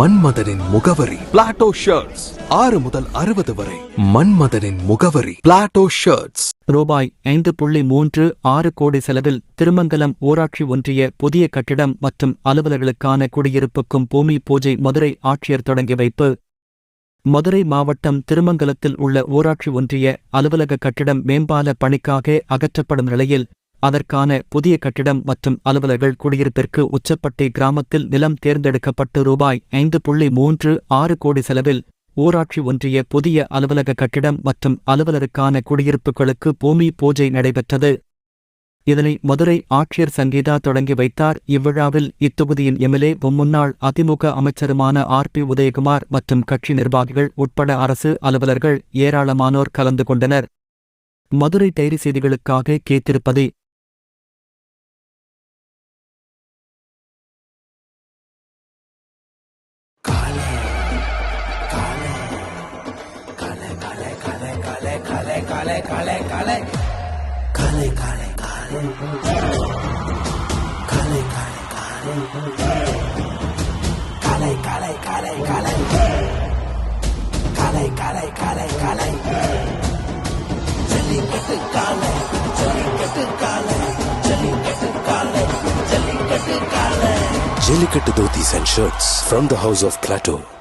மன்மதனின் முகவரி. Plato shirts ஆறு முதல் அறுபது வரை. மன்மதனின் முகவரி. பிளாட்டோ ஷர்ட்ஸ் ரூபாய் ஐந்து புள்ளி மூன்று ஆறு கோடி செலவில் திருமங்கலம் ஊராட்சி ஒன்றிய புதிய கட்டிடம் மற்றும் அலுவலர்களுக்கான குடியிருப்புக்கும் பூமி பூஜை மதுரை ஆட்சியர் தொடங்கி வைப்பு. மதுரை மாவட்டம் திருமங்கலத்தில் உள்ள ஊராட்சி ஒன்றிய அலுவலக கட்டிடம் மேம்பால பணிக்காக அகற்றப்படும் நிலையில் அதற்கான புதிய கட்டிடம் மற்றும் அலுவலர்கள் குடியிருப்பிற்கு உச்சப்பட்டி கிராமத்தில் நிலம் தேர்ந்தெடுக்கப்பட்டு ரூபாய் ஐந்து புள்ளி மூன்று ஆறு கோடி செலவில் ஊராட்சி ஒன்றிய புதிய அலுவலக கட்டிடம் மற்றும் அலுவலருக்கான குடியிருப்புகளுக்கு பூமி பூஜை நடைபெற்றது. இதனை மதுரை ஆட்சியர் சங்கீதா தொடங்கி வைத்தார். இவ்விழாவில் இத்தொகுதியின் எம்எல்ஏ முன்னாள் அதிமுக அமைச்சருமான ஆர் பி உதயகுமார் மற்றும் கட்சி நிர்வாகிகள் உட்பட அரசு அலுவலர்கள் ஏராளமானோர் கலந்து கொண்டனர். மதுரை டைரி செய்திகளுக்காக கேத்திருப்பது काले काले काले। काले काले काले। काले काले काले। काले काले काले काले। काले काले काले काले। जली कट काले जली कट काले जली काले कट काले। Jellicut Dhotis and Shirts from the House of Plateau.